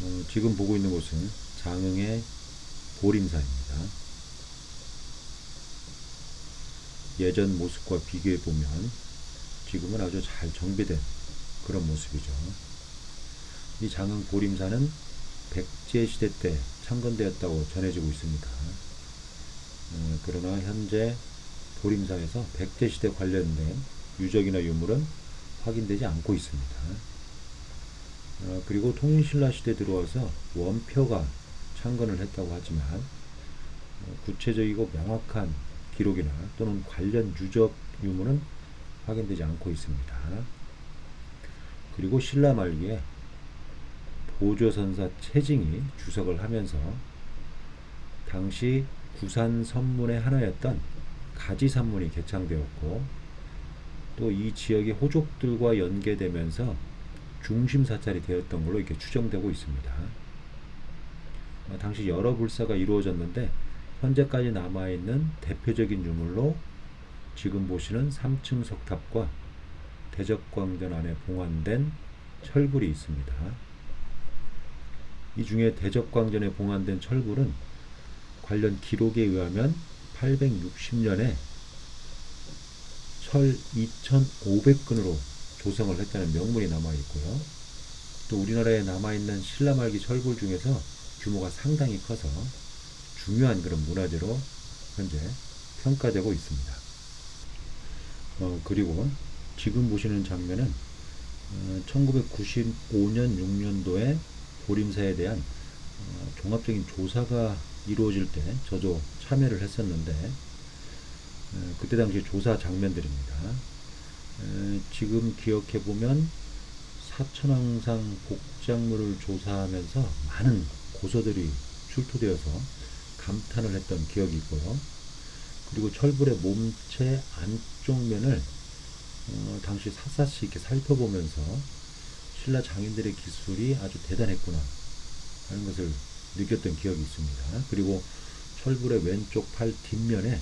어, 지금 보고 있는 곳은 장흥의 보림사입니다. 예전 모습과 비교해 보면 지금은 아주 잘 정비된 그런 모습이죠. 이 장흥 보림사는 백제 시대 때 창건되었다고 전해지고 있습니다. 어, 그러나 현재 보림사에서 백제 시대 관련된 유적이나 유물은 확인되지 않고 있습니다. 어, 그리고 통일신라 시대 들어와서 원표가 창건을 했다고 하지만 어, 구체적이고 명확한 기록이나 또는 관련 유적 유물은 확인되지 않고 있습니다. 그리고 신라 말기에 보조선사 채징이 주석을 하면서 당시 구산 선문의 하나였던 가지산문이 개창되었고 또 이 지역의 호족들과 연계되면서 중심 사찰이 되었던 걸로 이렇게 추정되고 있습니다. 어, 당시 여러 불사가 이루어졌는데 현재까지 남아있는 대표적인 유물로 지금 보시는 3층 석탑과 대적광전 안에 봉안된 철불이 있습니다. 이 중에 대적광전에 봉안된 철불은 관련 기록에 의하면 860년에 철 2,500근으로 조성을 했다는 명문이 남아 있고요. 또 우리나라에 남아 있는 신라 말기 철불 중에서 규모가 상당히 커서 중요한 그런 문화재로 현재 평가되고 있습니다. 어, 그리고 지금 보시는 장면은 어, 1995년 6년도에 보림사에 대한 어, 종합적인 조사가 이루어질 때 저도 참여를 했었는데 어, 그때 당시 조사 장면들입니다. 에, 지금 기억해 보면 사천왕상 복작물을 조사하면서 많은 고서들이 출토되어서 감탄을 했던 기억이 있고요. 그리고 철불의 몸체 안쪽 면을 어, 당시 샅샅이 이렇게 살펴보면서 신라 장인들의 기술이 아주 대단했구나 하는 것을 느꼈던 기억이 있습니다. 그리고 철불의 왼쪽 팔 뒷면에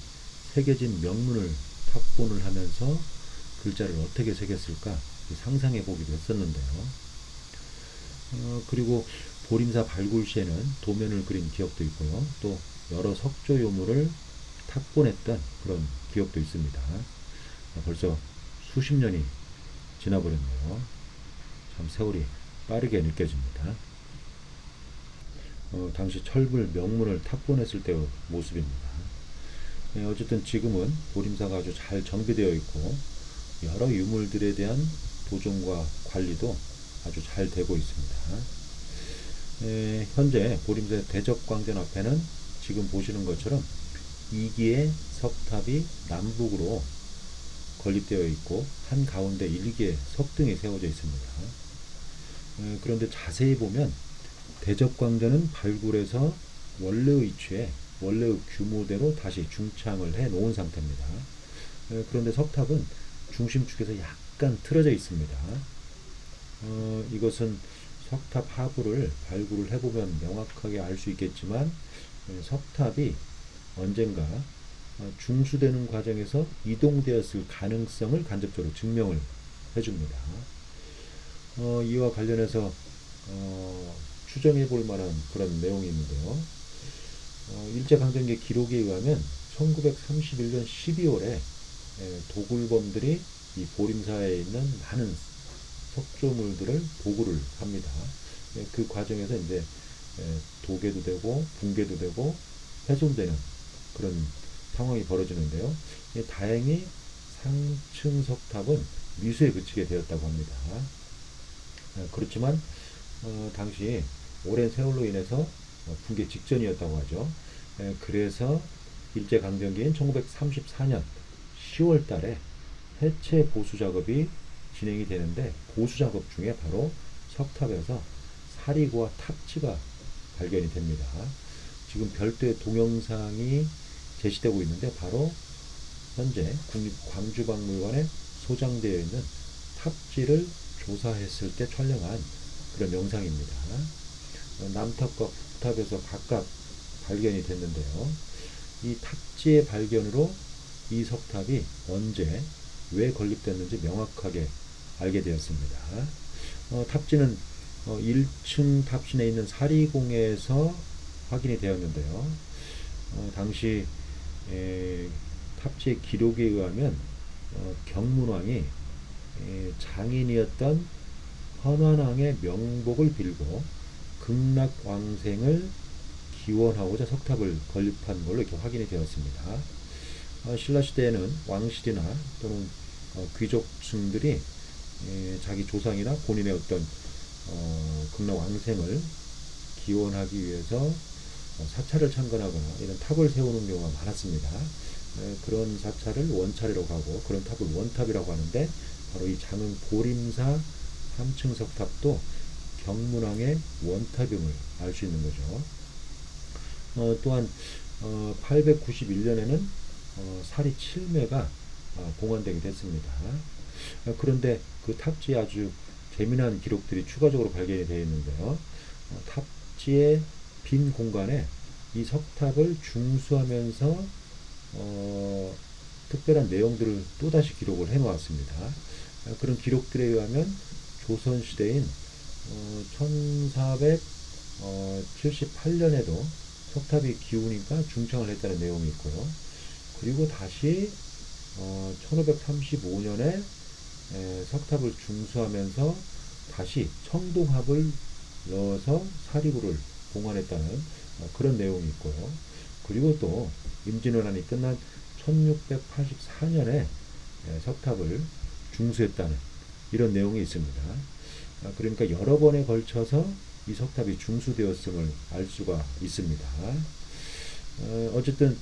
새겨진 명문을 탁본을 하면서 글자를 어떻게 새겼을까 상상해 보기도 했었는데요. 어, 그리고 보림사 발굴 시에는 도면을 그린 기억도 있고요. 또 여러 석조 요물을 탁본했던 그런 기억도 있습니다. 어, 벌써 수십 년이 지나버렸네요. 참 세월이 빠르게 느껴집니다. 어, 당시 철불 명문을 탁본했을 때의 모습입니다. 네, 어쨌든 지금은 보림사가 아주 잘 정비되어 있고 여러 유물들에 대한 보존과 관리도 아주 잘 되고 있습니다. 에, 현재 보림사 대적광전 앞에는 지금 보시는 것처럼 2기의 석탑이 남북으로 건립되어 있고 한 가운데 1기의 석등이 세워져 있습니다. 에, 그런데 자세히 보면 대적광전은 발굴해서 원래의 위치에 원래의 규모대로 다시 중창을 해 놓은 상태입니다. 에, 그런데 석탑은 중심축에서 약간 틀어져 있습니다. 어, 이것은 석탑 하부를 발굴을 해보면 명확하게 알 수 있겠지만 에, 석탑이 언젠가 어, 중수되는 과정에서 이동되었을 가능성을 간접적으로 증명을 해줍니다. 어, 이와 관련해서 어, 추정해 볼 만한 그런 내용이 있는데요. 어, 일제강점기 기록에 의하면 1931년 12월에 도굴범들이 이 보림사에 있는 많은 석조물들을 보고를 합니다. 예, 그 과정에서 이제 예, 도개도 되고 붕괴도 되고 훼손되는 그런 상황이 벌어지는데요. 예, 다행히 상층 석탑은 미수에 그치게 되었다고 합니다. 예, 그렇지만 어, 당시 오랜 세월로 인해서 어, 붕괴 직전이었다고 하죠. 예, 그래서 일제강점기인 1934년 10월 달에 해체 보수 작업이 진행이 되는데 보수 작업 중에 바로 석탑에서 사리고와 탑지가 발견이 됩니다. 지금 별도의 동영상이 제시되고 있는데 바로 현재 국립광주박물관에 소장되어 있는 탑지를 조사했을 때 촬영한 그런 영상입니다. 남탑과 북탑에서 각각 발견이 됐는데요. 이 탑지의 발견으로 이 석탑이 언제 왜 건립됐는지 명확하게 알게 되었습니다. 어, 탑지는 어, 1층 탑신에 있는 사리공에서 확인이 되었는데요. 어, 당시 에, 탑지의 기록에 의하면 어, 경문왕이 에, 장인이었던 헌환왕의 명복을 빌고 극락왕생을 기원하고자 석탑을 건립한 걸로 이렇게 확인이 되었습니다. 어, 신라 시대에는 왕실이나 또는 어, 귀족층들이 에, 자기 조상이나 본인의 어떤 어, 극락 왕생을 기원하기 위해서 어, 사찰을 창건하거나 이런 탑을 세우는 경우가 많았습니다. 에, 그런 사찰을 원찰이라고 하고 그런 탑을 원탑이라고 하는데 바로 이 장흥 보림사 3층 석탑도 경문왕의 원탑임을 알 수 있는 거죠. 어, 또한 어, 891년에는 어, 사리 7매가 어, 봉헌되게 됐습니다. 어, 그런데 그 탑지에 아주 재미난 기록들이 추가적으로 발견이 되어 있는데요. 어, 탑지의 빈 공간에 이 석탑을 중수하면서 어, 특별한 내용들을 또다시 기록을 해 놓았습니다. 어, 그런 기록들에 의하면 조선시대인 어, 1478년에도 석탑이 기우니까 중창을 했다는 내용이 있고요. 그리고 다시 어, 1535년에 에, 석탑을 중수하면서 다시 청동합을 넣어서 사리구를 봉헌했다는 어, 그런 내용이 있고요. 그리고 또 임진왜란이 끝난 1684년에 석탑을 중수했다는 이런 내용이 있습니다. 아, 그러니까 여러 번에 걸쳐서 이 석탑이 중수되었음을 알 수가 있습니다. 어, 어쨌든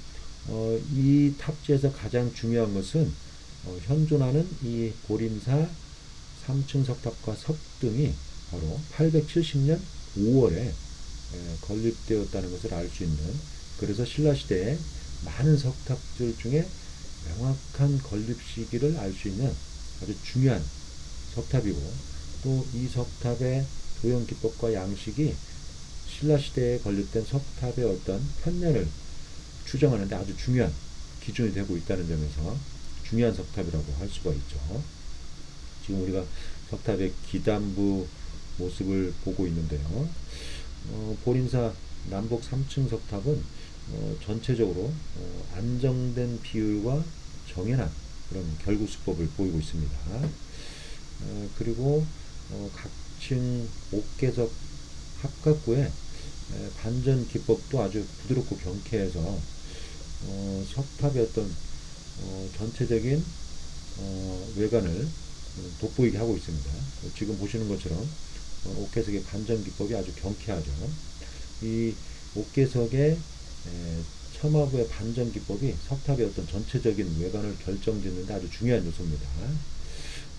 어, 이 탑지에서 가장 중요한 것은 어, 현존하는 이 보림사 3층 석탑과 석등이 바로 870년 5월에 에, 건립되었다는 것을 알 수 있는 그래서 신라시대에 많은 석탑들 중에 명확한 건립 시기를 알 수 있는 아주 중요한 석탑이고 또 이 석탑의 조형 기법과 양식이 신라 시대에 건립된 석탑의 어떤 편년을 추정하는데 아주 중요한 기준이 되고 있다는 점에서 중요한 석탑이라고 할 수가 있죠. 지금 우리가 석탑의 기단부 모습을 보고 있는데요. 어, 보림사 남북 3층 석탑은 어, 전체적으로 어, 안정된 비율과 정연한 그런 결구 수법을 보이고 있습니다. 어, 그리고 어, 각층 옥계석 합각구의 에, 반전 기법도 아주 부드럽고 경쾌해서 어, 석탑의 어떤 어, 전체적인 어, 외관을 돋보이게 하고 있습니다. 지금 보시는 것처럼 어, 옥계석의 반전 기법이 아주 경쾌하죠. 이 옥계석의 에, 첨화부의 반전 기법이 석탑의 어떤 전체적인 외관을 결정짓는 데 아주 중요한 요소입니다.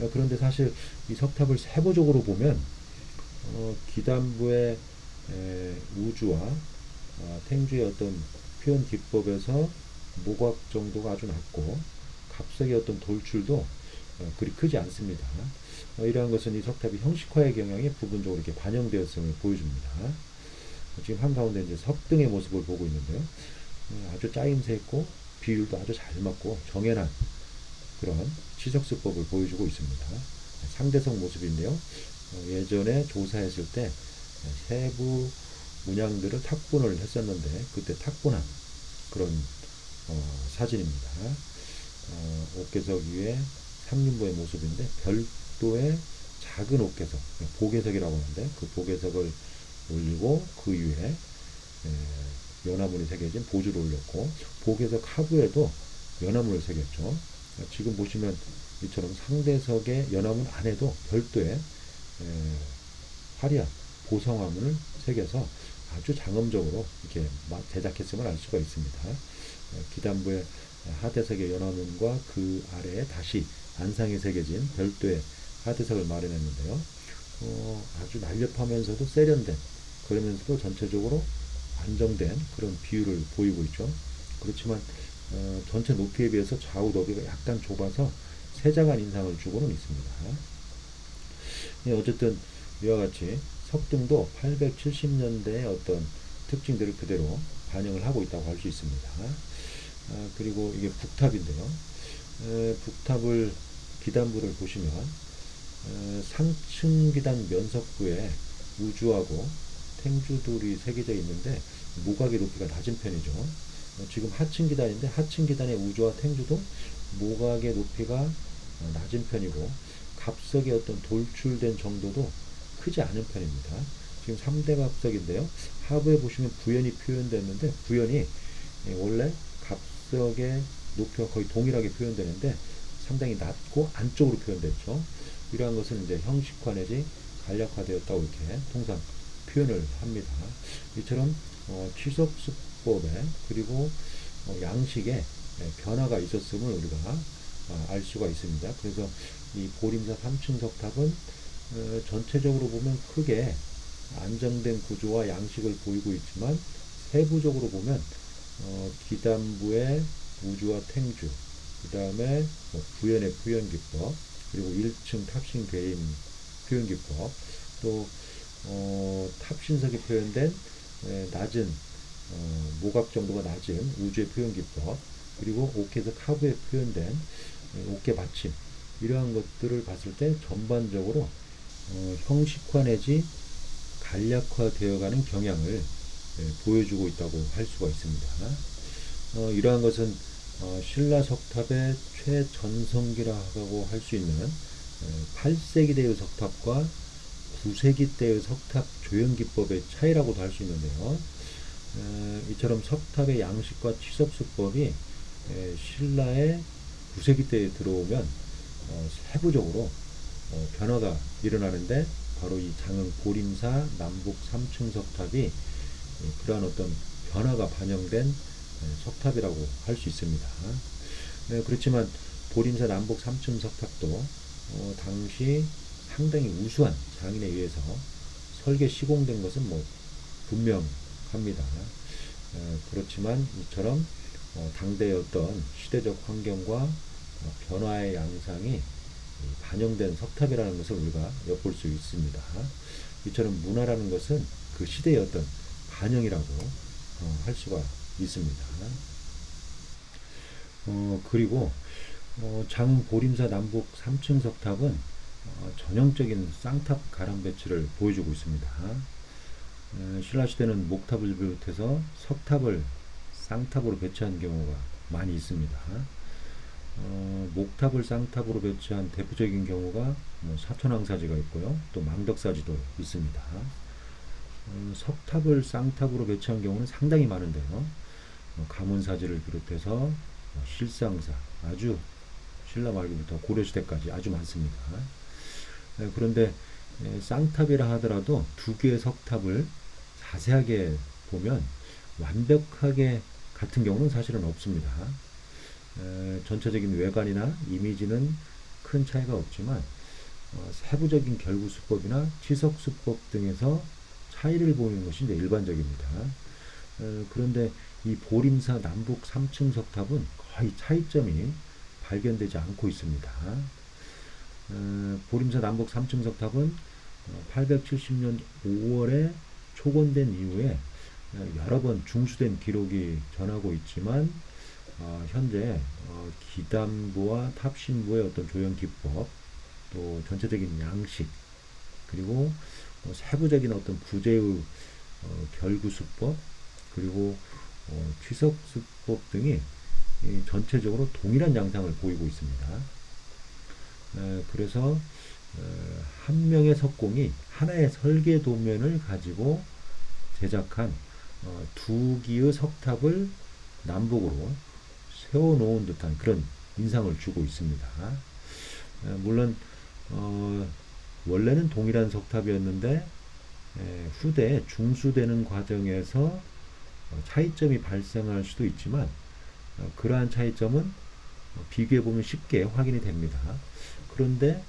어, 그런데 사실 이 석탑을 세부적으로 보면 어, 기단부의 에, 우주와 어, 탱주의 어떤 표현 기법에서 모각 정도가 아주 낮고 갑색의 어떤 돌출도 어, 그리 크지 않습니다. 어, 이러한 것은 이 석탑이 형식화의 경향이 부분적으로 이렇게 반영되었음을 보여줍니다. 어, 지금 한가운데 이제 석등의 모습을 보고 있는데요. 어, 아주 짜임새 있고 비율도 아주 잘 맞고 정연한 그런 시석수법을 보여주고 있습니다. 상대성 모습인데요. 어, 예전에 조사했을 때 세부 문양들을 탁본을 했었는데 그때 탁본한 그런 어, 사진입니다. 어, 옥계석 위에 상륜보의 모습인데 별도의 작은 옥계석, 보계석이라고 하는데 그 보계석을 올리고 그 위에 에, 연화문이 새겨진 보주를 올렸고 보계석 하부에도 연화문을 새겼죠. 지금 보시면 이처럼 상대석의 연화문 안에도 별도의 에, 화려한 보성화문을 새겨서 아주 장엄적으로 이렇게 제작했음을 알 수가 있습니다. 기단부의 하대석의 연화문과 그 아래에 다시 안상에 새겨진 별도의 하대석을 마련했는데요. 어, 아주 날렵하면서도 세련된 그러면서도 전체적으로 안정된 그런 비율을 보이고 있죠. 그렇지만 어, 전체 높이에 비해서 좌우 너비가 약간 좁아서 세장한 인상을 주고는 있습니다. 예, 어쨌든 이와 같이 석등도 870년대의 어떤 특징들을 그대로 반영을 하고 있다고 할 수 있습니다. 아, 그리고 이게 북탑인데요. 에, 북탑을 기단부를 보시면 에, 상층 기단 면석부에 우주하고 탱주돌이 새겨져 있는데 모각의 높이가 낮은 편이죠. 어, 지금 하층 기단인데 하층 기단의 우주와 탱주도 모각의 높이가 어, 낮은 편이고 갑석의 어떤 돌출된 정도도 크지 않은 편입니다. 지금 3대 갑석인데요. 하부에 보시면 부연이 표현됐는데 부연이 예, 원래 갑석의 높이와 거의 동일하게 표현되는데 상당히 낮고 안쪽으로 표현됐죠. 이러한 것은 이제 형식화 내지 간략화되었다고 이렇게 통상 표현을 합니다. 이처럼 어, 취석수법에 그리고 어, 양식에 예, 변화가 있었음을 우리가 아, 알 수가 있습니다. 그래서 이 보림사 3층 석탑은 어, 전체적으로 보면 크게 안정된 구조와 양식을 보이고 있지만 세부적으로 보면 어, 기단부의 우주와 탱주, 그 다음에 뭐 부연의 표현 기법, 그리고 1층 탑신 괴임 표현 기법, 또 어, 탑신석에 표현된 에, 낮은 어, 모각 정도가 낮은 우주의 표현 기법, 그리고 옥에서 카브에 표현된 에, 옥계 받침 이러한 것들을 봤을 때 전반적으로 어, 형식화 내지 간략화되어가는 경향을 예, 보여주고 있다고 할 수가 있습니다. 어, 이러한 것은 어, 신라 석탑의 최전성기라고 할 수 있는 에, 8세기 때의 석탑과 9세기 때의 석탑 조형 기법의 차이라고도 할 수 있는데요. 에, 이처럼 석탑의 양식과 취석 수법이 에, 신라의 9세기 때에 들어오면 어, 세부적으로 어, 변화가 일어나는데 바로 이 장흥 보림사 남북 3층 석탑이 예, 그러한 어떤 변화가 반영된 예, 석탑이라고 할 수 있습니다. 예, 그렇지만 보림사 남북 3층 석탑도 어, 당시 상당히 우수한 장인에 의해서 설계 시공된 것은 뭐 분명합니다. 에, 그렇지만 이처럼 어, 당대의 어떤 시대적 환경과 어, 변화의 양상이 이 반영된 석탑이라는 것을 우리가 엿볼 수 있습니다. 이처럼 문화라는 것은 그 시대의 어떤 반영이라고 어, 할 수가 있습니다. 어, 그리고 어, 장 보림사 남북 3층 석탑은 어, 전형적인 쌍탑 가람 배치를 보여주고 있습니다. 에, 신라 시대는 목탑을 비롯해서 석탑을 쌍탑으로 배치한 경우가 많이 있습니다. 어, 목탑을 쌍탑으로 배치한 대표적인 경우가 뭐 사천왕사지가 있고요. 또 망덕사지도 있습니다. 어, 석탑을 쌍탑으로 배치한 경우는 상당히 많은데요. 어, 가문사지를 비롯해서 어, 실상사 아주 신라 말기부터 고려시대까지 아주 많습니다. 에, 그런데 에, 쌍탑이라 하더라도 두 개의 석탑을 자세하게 보면 완벽하게 같은 경우는 사실은 없습니다. 에, 전체적인 외관이나 이미지는 큰 차이가 없지만 어, 세부적인 결구 수법이나 치석수법 등에서 차이를 보이는 것이 이제 일반적입니다. 에, 그런데 이 보림사 남북 3층 석탑은 거의 차이점이 발견되지 않고 있습니다. 에, 보림사 남북 3층 석탑은 870년 5월에 초건된 이후에 어, 여러 번 중수된 기록이 전하고 있지만 어, 현재 어, 기단부와 탑신부의 어떤 조형 기법 또 전체적인 양식 그리고 어, 세부적인 어떤 부재의 어, 결구수법 그리고 어, 취석수법 등이 이 전체적으로 동일한 양상을 보이고 있습니다. 에, 그래서 어, 한 명의 석공이 하나의 설계 도면을 가지고 제작한 어, 두 기의 석탑을 남북으로 세워놓은 듯한 그런 인상을 주고 있습니다. 에, 물론 어, 원래는 동일한 석탑이었는데 에, 후대 중수되는 과정에서 어, 차이점이 발생할 수도 있지만 어, 그러한 차이점은 어, 비교해 보면 쉽게 확인이 됩니다. 그런데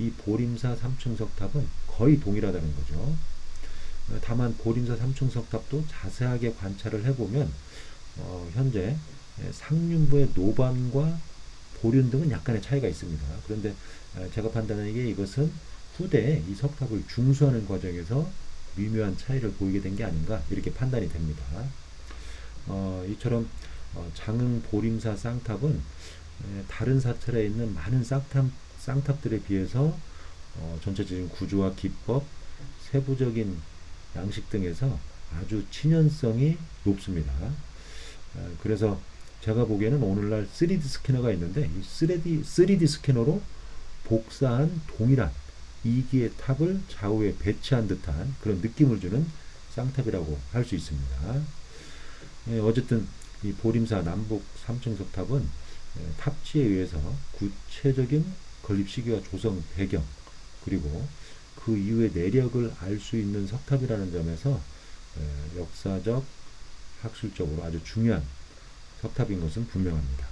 이 보림사 3층 석탑은 거의 동일하다는 거죠. 어, 다만 보림사 3층 석탑도 자세하게 관찰을 해보면 어, 현재 예, 상륜부의 노반과 보륜 등은 약간의 차이가 있습니다. 그런데 어, 제가 판단하기에 이것은 후대에 이 석탑을 중수하는 과정에서 미묘한 차이를 보이게 된 게 아닌가 이렇게 판단이 됩니다. 어, 이처럼 어, 장흥 보림사 쌍탑은 에, 다른 사찰에 있는 많은 쌍탑, 쌍탑들에 비해서 어, 전체적인 구조와 기법 세부적인 양식 등에서 아주 친연성이 높습니다. 아, 그래서 제가 보기에는 오늘날 3D 스캐너가 있는데 이 3D, 3D 스캐너로 복사한 동일한 이기의 탑을 좌우에 배치한 듯한 그런 느낌을 주는 쌍탑이라고 할 수 있습니다. 예, 어쨌든 이 보림사 남북 3층 석 탑은 예, 탑지에 의해서 구체적인 건립 시기와 조성 배경 그리고 그 이후의 내력을 알 수 있는 석탑이라는 점에서 예, 역사적 학술적으로 아주 중요한 석탑인 것은 분명합니다.